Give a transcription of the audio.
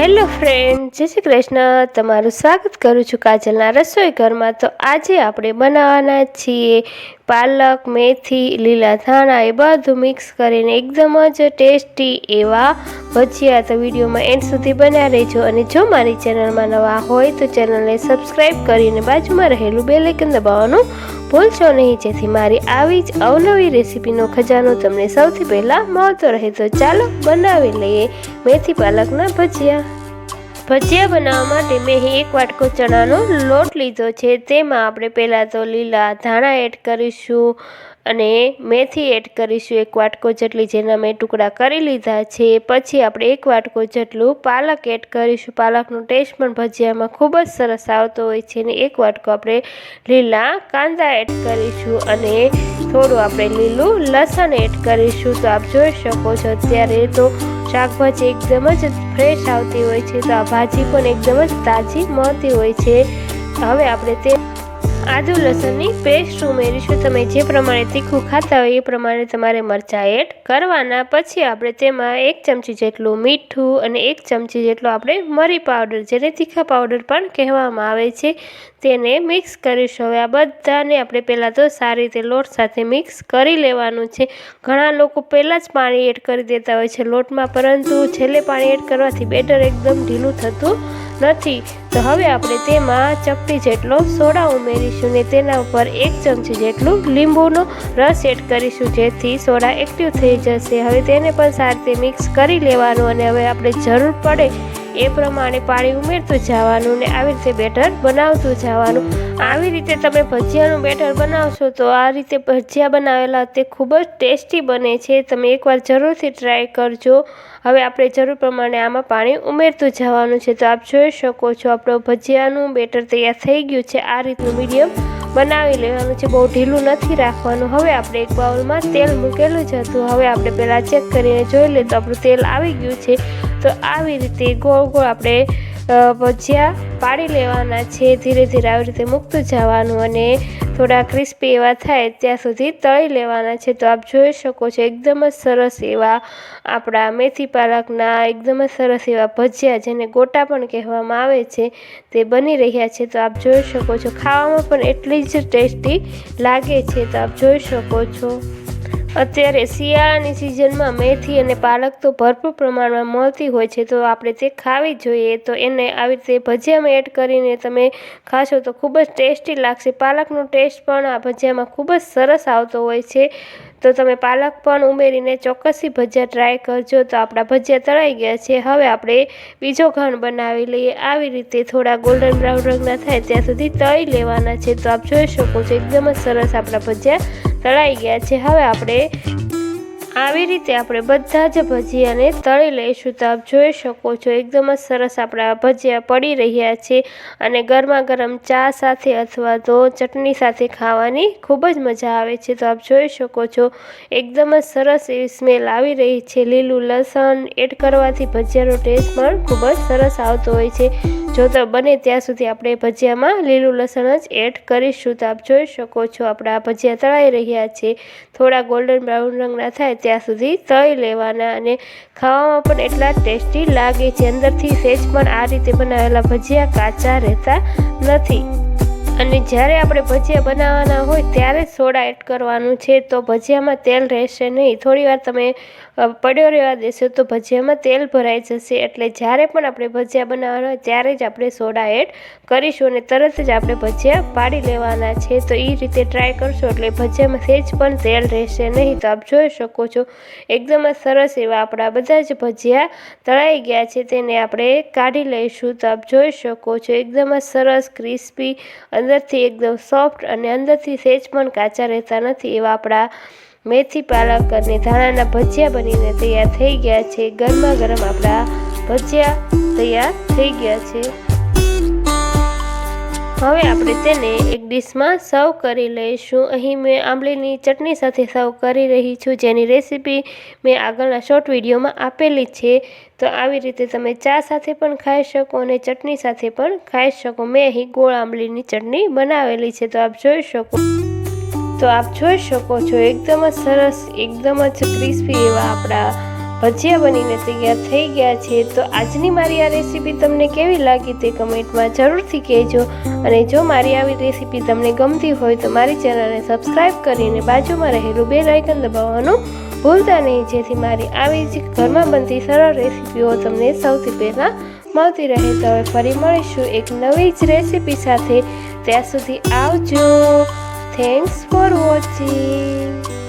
Hello friends. જય શ્રી કૃષ્ણ. તમારું સ્વાગત કરું છું કાજલના રસોઈ ઘરમાં. તો આજે આપણે બનાવવાના છીએ પાલક, મેથી, લીલા ધાણા, એ બધું મિક્સ કરીને એકદમ જ ટેસ્ટી એવા ભજીયા. તો વિડીયોમાં એન્ડ સુધી બન્યા રહેજો. અને જો મારી ચેનલમાં નવા હોય તો ચેનલને સબસ્ક્રાઈબ કરીને બાજુમાં રહેલું બે લેકન દબાવવાનું ભૂલશો નહીં. જેથી મારી આવી જ અવનવી રેસીપીનો ખજાનો તમને સૌથી પહેલાં મળતો રહે. તો ચાલો બનાવી લઈએ મેથી પાલકના ભજીયા. ભજીયા બનાવવા માટે મેં એક વાટકો ચણાનો લોટ લીધો છે. તેમાં આપણે પહેલાં તો લીલા ધાણા એડ કરીશું અને મેથી એડ કરીશું એક વાટકો જેટલી જેના મેં ટુકડા કરી લીધા છે. પછી આપણે એક વાટકો જેટલું પાલક એડ કરીશું. પાલકનો ટેસ્ટ પણ ભજીયામાં ખૂબ જ સરસ આવતો હોય છે અને એક વાટકો આપણે લીલા કાંદા એડ કરીશું અને થોડું આપણે લીલું લસણ એડ કરીશું. તો આપ જોઈ શકો છો અત્યારે તો શાકભાજી એકદમ જ ફ્રેશ આવતી હોય છે, તો આ ભાજી પણ એકદમ જ તાજી મળતી હોય છે. હવે આપણે તે આદુ, લસણની પેસ્ટ ઉમેરીશું? તમે જે પ્રમાણે તીખું ખાતા હોય એ પ્રમાણે તમારે મરચાં એડ કરવાના. પછી આપણે તેમાં એક ચમચી જેટલું મીઠું અને એક ચમચી જેટલો આપણે મરી પાવડર જેને તીખા પાવડર પણ કહેવામાં આવે છે, તેને મિક્સ કરીશું. હવે આ બધાને આપણે પહેલાં તો સારી રીતે લોટ સાથે મિક્સ કરી લેવાનું છે. ઘણા લોકો પહેલાં જ પાણી એડ કરી દેતા હોય છે લોટમાં, પરંતુ છેલ્લે પાણી એડ કરવાથી બેટર એકદમ ઢીલું થતું નથી. તો હવે આપણે તેમાં ચપટી જેટલો સોડા ઉમેરીશું ને તેના ઉપર એક ચમચી જેટલું લીંબુનો રસ એડ કરીશું, જેથી સોડા એક્ટિવ થઈ જશે. હવે તેને પણ સારી રીતે મિક્સ કરી લેવાનું અને હવે આપણે જરૂર પડે એ પ્રમાણે પાણી ઉમેરતું જવાનું ને આવી રીતે બેટર બનાવતું જવાનું. આવી રીતે તમે ભજીયાનું બેટર બનાવશો તો આ રીતે ભજીયા બનાવેલા તે ખૂબ જ ટેસ્ટી બને છે. તમે એકવાર જરૂરથી ટ્રાય કરજો. હવે આપણે જરૂર પ્રમાણે આમાં પાણી ઉમેરતું જવાનું છે તો આપ જોઈ શકો છો આપણો ભજીયાનું બેટર તૈયાર થઈ ગયું છે. આ રીતનું મીડિયમ બનાવી લેવાનું છે. બહુ ઢીલું નથી રાખવાનું. હવે આપણે એક બાઉલમાં તેલ મૂકેલું જ હતું. હવે આપણે પહેલાં ચેક કરીને જોઈ લઈએ તો આપણું તેલ આવી ગયું છે. તો આવી રીતે ગોળ ગોળ આપણે ભજીયા પાડી લેવાના છે. ધીરે ધીરે આવી રીતે મૂકતું જવાનું અને થોડા ક્રિસ્પી એવા થાય ત્યાં સુધી તળી લેવાના છે. તો આપ જોઈ શકો છો એકદમ જ સરસ એવા આપણા મેથી પાલકના એકદમ જ સરસ એવા ભજીયા જેને ગોટા પણ કહેવામાં આવે છે, તે બની રહ્યા છે. તો આપ જોઈ શકો છો ખાવામાં પણ એટલી જ ટેસ્ટી લાગે છે. તો આપ જોઈ શકો છો. અત્યારે શિયાળાની સિઝનમાં મેથી અને પાલક તો ભરપૂર પ્રમાણમાં મળતી હોય છે, તો આપણે તે ખાવી જોઈએ. તો એને આવી રીતે ભજીયામાં એડ કરીને તમે ખાશો તો ખૂબ જ ટેસ્ટી લાગશે. પાલકનો ટેસ્ટ પણ આ ભજીયામાં ખૂબ જ સરસ આવતો હોય છે. તો તમે પાલક પણ ઉમેરીને ચોક્કસથી ભજીયા ટ્રાય કરજો. તો આપણા ભજીયા તળાઈ ગયા છે. હવે આપણે બીજો ઘણ બનાવી લઈએ. આવી રીતે થોડા ગોલ્ડન બ્રાઉન રંગના થાય ત્યાં સુધી તળી લેવાના છે. તો આપ જોઈ શકો છો, એકદમ જ સરસ આપણા ભજીયા તળાઈ ગયા છે. હવે આપણે આવી રીતે આપણે બધા જ ભજીયાને તળી લઈશું તો આપ જોઈ શકો છો, એકદમ જ સરસ આપણા ભજીયા પડી રહ્યા છે અને ગરમા ગરમ ચા સાથે અથવા તો ચટણી સાથે ખાવાની ખૂબ જ મજા આવે છે. તો આપ જોઈ શકો છો, એકદમ જ સરસ એવી સ્મેલ આવી રહી છે. લીલું લસણ એડ કરવાથી ભજીયાનો ટેસ્ટ પણ ખૂબ જ સરસ આવતો હોય છે. જો તો બને ત્યાં સુધી આપણે ભજીયામાં લીલું લસણ જ એડ કરીશું તો આપ જોઈ શકો છો, આપણા ભજીયા તળાઈ રહ્યા છે. થોડા ગોલ્ડન બ્રાઉન રંગના થાય ત્યાં સુધી તળી લેવાના અને ખાવામાં પણ એટલા ટેસ્ટી લાગે છે. અંદરથી સેજ પણ આ રીતે બનાવેલા ભજીયા કાચા રહેતા નથી. અને જ્યારે આપણે ભજીયા બનાવવાના હોય ત્યારે સોડા એડ કરવાનું છે, તો ભજીયામાં તેલ રહેશે નહીં. થોડીવાર તમે પડ્યો રહેવા દેશો તો ભજીયામાં તેલ ભરાઈ જશે. એટલે જ્યારે પણ આપણે ભજીયા બનાવવાના હોય ત્યારે જ આપણે સોડા એડ કરીશું અને તરત જ આપણે ભજીયા પાડી લેવાના છે. તો એ રીતે ટ્રાય કરશો એટલે ભજીયામાં સહેજ પણ તેલ રહેશે નહીં. તો આપ જોઈ શકો છો, એકદમ જ સરસ એવા આપણા બધા જ ભજીયા તળાઈ ગયા છે, તેને આપણે કાઢી લઈશું. તો આપ જોઈ શકો છો, એકદમ જ સરસ, ક્રિસ્પી અંદરથી એકદમ સોફ્ટ અને અંદરથી સેજ પણ કાચા રહેતા નથી એવા આપણા મેથી પાલક અને ધાણાના ભજીયા બનીને તૈયાર થઈ ગયા છે. ગરમા ગરમ આપણા ભજીયા તૈયાર થઈ ગયા છે. હવે આપણે તેને એક ડીશમાં સર્વ કરી લઈશું. અહીં મેં આંબલીની ચટણી સાથે સર્વ કરી રહી છું, જેની રેસીપી મેં આગળના શોર્ટ વિડીયોમાં આપેલી છે. તો આવી રીતે તમે ચા સાથે પણ ખાઈ શકો અને ચટણી સાથે પણ ખાઈ શકો. મેં અહીં ગોળ આંબલીની ચટણી બનાવેલી છે, તો આપ જોઈ શકો. તો આપ જોઈ શકો છો, એકદમ જ સરસ, એકદમ જ ક્રિસ્પી એવા આપણા ભજીયા બનીને તૈયાર થઈ ગયા છે, તો આજની મારી આ રેસીપી તમને કેવી લાગી તે કમેન્ટમાં જરૂરથી કહેજો. અને જો મારી આવી રેસીપી તમને ગમતી હોય તો મારી ચેનલને સબસ્ક્રાઈબ કરીને બાજુમાં રહેલું બેલ આઇકન દબાવવાનું ભૂલતા નહીં, જેથી મારી આવી જ ઘરમાં બનતી સરળ રેસીપીઓ તમને સૌથી પહેલાં મળતી રહે. તો હવે ફરી મળીશું એક નવી જ રેસીપી સાથે. ત્યાં સુધી આવજો. Thanks for watching